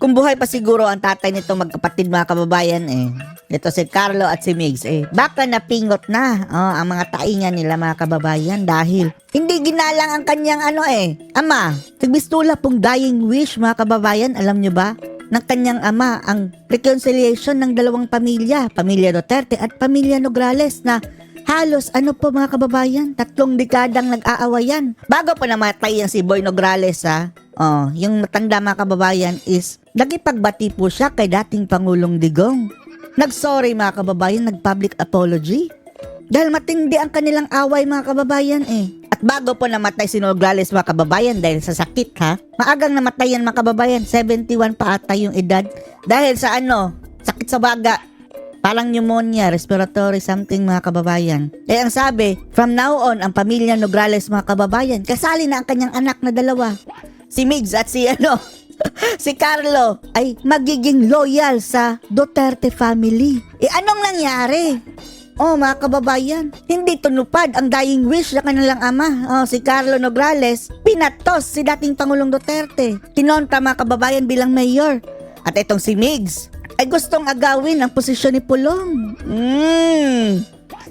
Kung buhay pa siguro ang tatay nito magkapatid mga kababayan eh. Ito si Carlo at si Migs eh. Baka napingot na oh, ang mga taingan nila mga kababayan dahil hindi ginalang ang kanyang ano eh. Ama, tigbistula pong dying wish mga kababayan, alam nyo ba? ng kanyang ama ang reconciliation ng dalawang pamilya, pamilya Duterte at pamilya Nograles na halos ano po mga kababayan, tatlong dekadang nag-aawayan. Bago pa namatay yan si Boy Nograles ha, oh, yung matanda mga kababayan is nagipagbati po siya kay dating Pangulong Digong. Nag-sorry mga kababayan, nag-public apology. Dahil matindi ang kanilang away mga kababayan eh. At bago po namatay si Nograles mga kababayan dahil sa sakit ha. Maagang namatay yan mga kababayan. 71 pa ata yung edad. Dahil sa ano, sakit sa baga. Parang pneumonia, respiratory something mga kababayan. Eh ang sabi, from now on, ang pamilya Nograles mga kababayan, kasali na ang kanyang anak na dalawa. Si Migs at si ano, si Carlo ay magiging loyal sa Duterte family. Eh anong nangyari? Oh, mga kababayan, hindi tunupad ang dying wish ng kanilang ama, oh, si Carlo Nograles. Pinatos si dating Pangulong Duterte. Kinontra mga kababayan bilang mayor. At itong si Migs ay gustong agawin ang posisyon ni Pulong. Mm.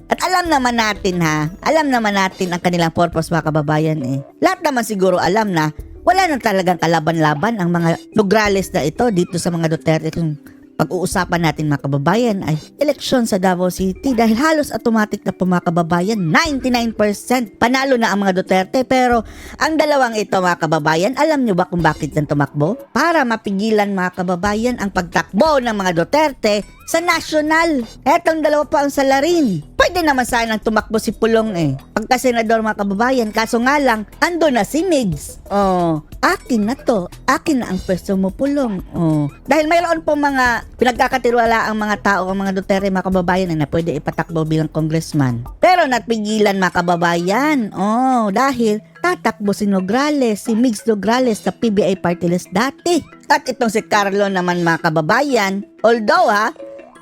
At alam naman natin ha, alam naman natin ang kanilang purpose mga kababayan eh. Lahat naman siguro alam na wala na talagang kalaban-laban ang mga Nograles na ito dito sa mga Duterte pag-uusapan natin mga kababayan ay eleksyon sa Davao City dahil halos automatic na po mga kababayan 99% panalo na ang mga Duterte pero ang dalawang ito mga kababayan alam nyo ba kung bakit yan tumakbo? Para mapigilan mga kababayan ang pagtakbo ng mga Duterte sa national. Etong dalawa pa ang salarin. Pwede naman sanang tumakbo si Pulong eh. Pagka senador mga kababayan, kaso nga lang, ando na si Migs. Oh, akin na to. Akin na ang pwesto mo Pulong. Oh. Dahil mayroon po mga pinagkakatiwala ang mga tao, ang mga Duterte mga kababayan na pwede ipatakbo bilang congressman. Pero natpigilan mga kababayan. Oh, dahil tatakbo si Nograles, si Migs Nograles sa PBI party list dati. At itong si Carlo naman mga kababayan, although ha,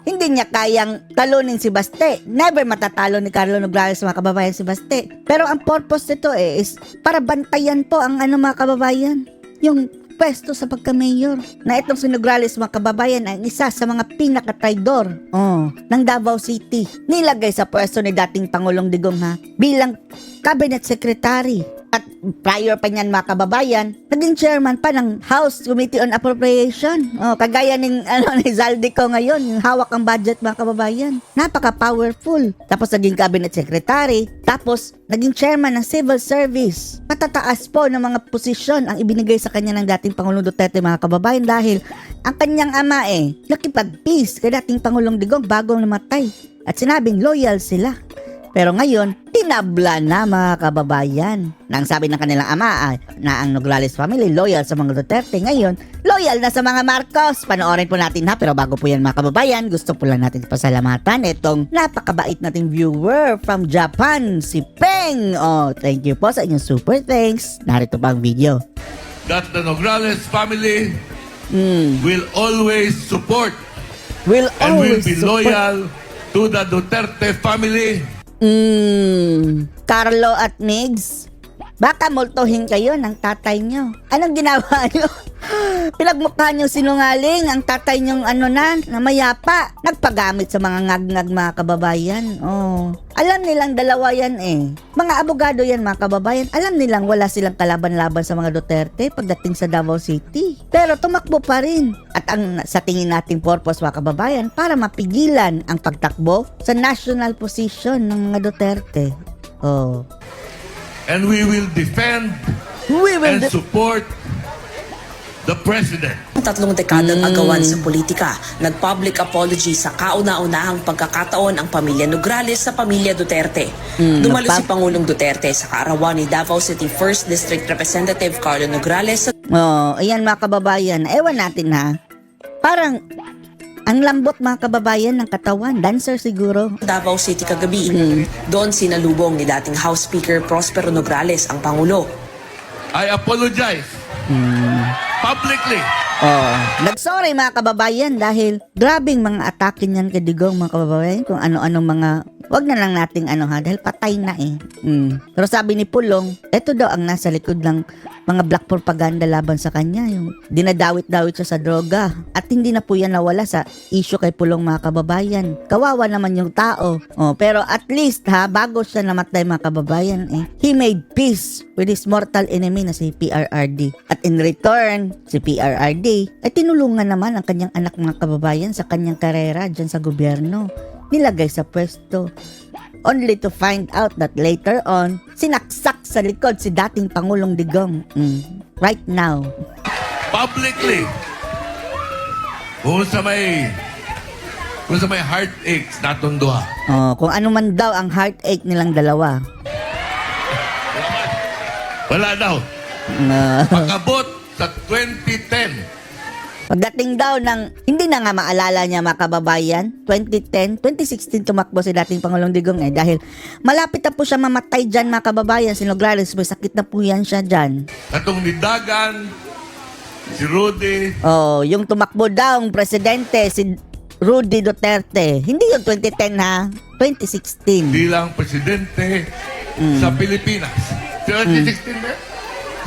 hindi niya kayang talunin si Baste. Never matatalo ni Carlo Nograles mga kababayan si Baste. Pero ang purpose nito eh is para bantayan po ang ano mga kababayan. Yung pwesto sa pagka-mayor. Na itong si Nograles mga kababayan ay isa sa mga pinaka-traidor oh, ng Davao City. Nilagay sa pwesto ni dating Pangulong Digong ha bilang cabinet secretary. At prior pa niyan mga kababayan, naging chairman pa ng House Committee on Appropriation. Oh, kagaya ng ano ni Zaldico ngayon, yung hawak ang budget mga kababayan. Napaka-powerful. Tapos naging cabinet secretary, tapos naging chairman ng civil service. Matataas po ng mga posisyon ang ibinigay sa kanya ng dating Pangulong Duterte mga kababayan dahil ang kanyang ama eh, nakipag-peace kay dating Pangulong Digong bago namatay. At sinabing loyal sila. Pero ngayon, tinabla na mga kababayan. Nang sabi ng kanilang ama ay, na ang Nograles family loyal sa mga Duterte. Ngayon, loyal na sa mga Marcos. Panoorin po natin ha. Pero bago po yan mga kababayan, gusto po lang natin pasalamatan itong napakabait nating viewer from Japan, si Peng. Oh, thank you po sa inyong super thanks. Narito pa ang video. that the Nograles family Mm. will always support Will and will always be support- loyal to the Duterte family Mm, Carlo at Migs, baka multuhin kayo ng tatay nyo. Anong ginawa nyo? Pinagmukha nyo sinungaling ang tatay nyong ano na, na mayapa. Nagpagamit sa mga ngag-ngag mga kababayan. Oh. Alam nilang dalawa yan eh. Mga abogado yan mga kababayan. Alam nilang wala silang kalaban-laban sa mga Duterte pagdating sa Davao City. Pero tumakbo pa rin. At ang sa tingin nating purpose mga kababayan para mapigilan ang pagtakbo sa national position ng mga Duterte. Oh. and we will defend We will and support the president. tatlong dekadang agawan sa politika. Nag-public apology sa kauna-unahang pagkakataon ang pamilya Nograles sa pamilya Duterte. Dumalo nagpap- si Pangulong Duterte sa kaarawan ni Davao City 1st District Representative Carlo Nograles sa Oh, ayan mga kababayan. Ewan natin ha. Parang ang lambot mga kababayan ng katawan. Dancer siguro. Davao City kagabi. Doon sinalubong ni dating House Speaker Prospero Nograles ang Pangulo. I apologize publicly Oh, nagsorry mga kababayan dahil grabing mga atake niyan kay Digong mga kababayan kung ano-anong mga wag na lang nating ano ha dahil patay na eh. Mm. Pero sabi ni Pulong, eto daw ang nasa likod ng mga black propaganda laban sa kanya. Yung dinadawit-dawit siya sa droga. At hindi na po yan nawala sa issue kay Pulong mga kababayan. Kawawa naman yung tao. Oh, pero at least ha, bago siya namatay mga kababayan, eh, he made peace with his mortal enemy na si PRRD. At in return, si PRRD ay tinulungan naman ang kanyang anak mga kababayan sa kanyang karera dyan sa gobyerno. Nilagay sa pwesto only to find out that later on, sinaksak sa likod si dating Pangulong Digong. Mm, right now. Publicly. Kung sa may kung sa may heartaches natong duha. Oh, kung ano man daw ang heartache nilang dalawa. Wala daw. Uh, Pagabot sa 2010. Pagdating daw ng, hindi na nga maalala niya mga kababayan, 2010, 2016 tumakbo si dating Pangulong Digong eh dahil malapit na po siya mamatay dyan mga kababayan. Si Nograles, may sakit na po yan siya dyan. Katong nidagan si Rudy Oh, yung tumakbo daw ang presidente, si Rudy Duterte. Hindi yung 2010 ha, 2016. bilang presidente sa Pilipinas. 2016 ba?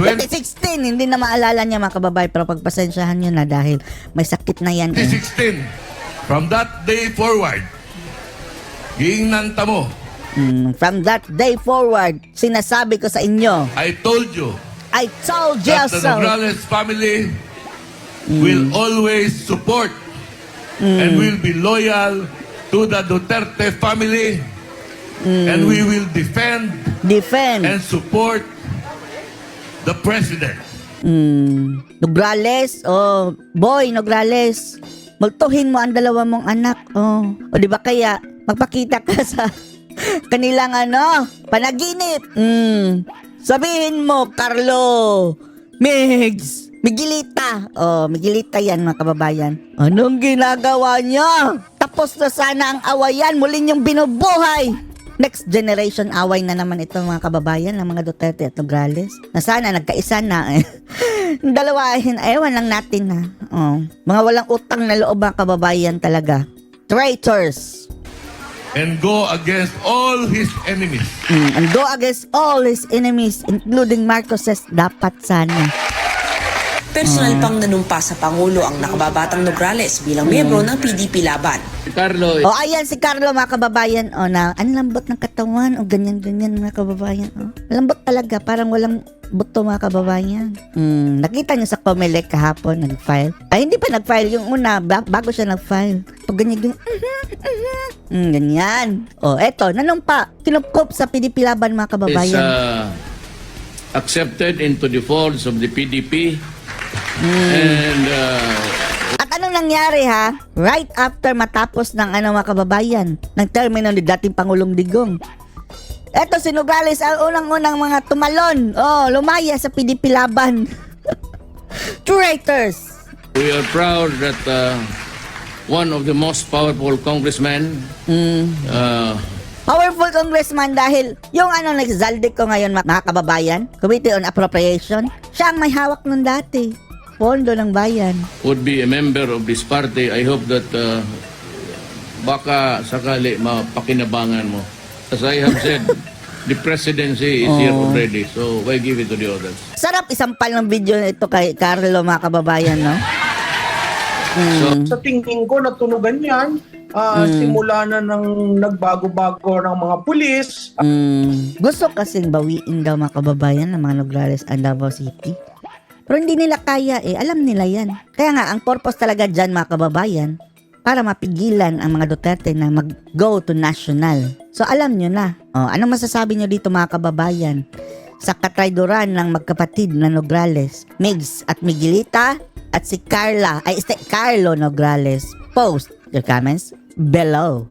20, 2016, hindi na maalala niya mga kababayan pero pagpasensyahan niyo na dahil may sakit na yan. Eh. 2016. From that day forward, giingnan ta mo, Mm, from that day forward, sinasabi ko sa inyo, I told you I told you that the so. Nograles family will always support and will be loyal to the Duterte family and we will defend Defend. and support the president. Mm, Nograles, oh, boy, Nograles, multuhin mo ang dalawa mong anak, oh. O di ba kaya, magpakita ka sa kanilang ano, panaginip. Mm, sabihin mo, Carlo, Migs, Miguelita. Oh, Miguelita yan mga kababayan. Anong ginagawa niya? Tapos na sana ang awayan, muli niyong binubuhay. Next generation away na naman ito mga kababayan ng mga Duterte at Nograles. Na sana nagkaisa na eh. Yung Dalawa, eh, ewan lang natin na. Oh. Mga walang utang na loob mga kababayan talaga. Traitors. and go against all his enemies. Mm, and go against all his enemies, including Marcoses, dapat sana. Personal pang nanumpa sa Pangulo ang nakababatang Nograles bilang miyembro ng PDP Laban. Carlo, O ayan si Carlo mga kababayan. O na, ang lambot ng katawan. O ganyan-ganyan mga kababayan. O, lambot talaga. Parang walang buto mga kababayan. Mm, nakita niyo sa Comelec kahapon, nag-file. Ay, hindi pa nag-file yung una. ba- bago siya nag-file. Pag ganyan, ganyan. Mm, ganyan. O, eto, nanumpa. Kinupkop sa PDP Laban mga is kababayan. uh, accepted into the folds of the PDP. And uh, At anong nangyari ha? Right after matapos ng ano mga kababayan, ng termino ni dating Pangulong Digong. Eto si Nogales ang unang-unang mga tumalon. Oh, lumaya sa PDP laban. Traitors. we are proud that uh, one of the most powerful congressmen uh, Powerful congressman dahil yung ano nagzaldik ko ngayon mga kababayan, Committee on Appropriation, siya ang may hawak nun dati. Pondo ng bayan. would be a member of this party. I hope that uh, baka sakali mapakinabangan mo. As I have said, the presidency is here already. So why give it to the others? Sarap isampal ng video na ito kay Carlo mga kababayan, no? Sa tingin ko, natunugan yan. Ah, Simula na ng nagbago-bago ng mga pulis. Mm, gusto kasing bawiin daw mga kababayan ng mga Nograles and Davao City. Pero hindi nila kaya eh. Alam nila yan. Kaya nga, ang purpose talaga dyan mga kababayan, para mapigilan ang mga Duterte na mag-go to national. So alam nyo na. O, anong masasabi nyo dito mga kababayan? Sa katrayduran ng magkapatid na Nograles, Migs at Miguelita, at si Carla, ay si Carlo Nograles. Post your comments below.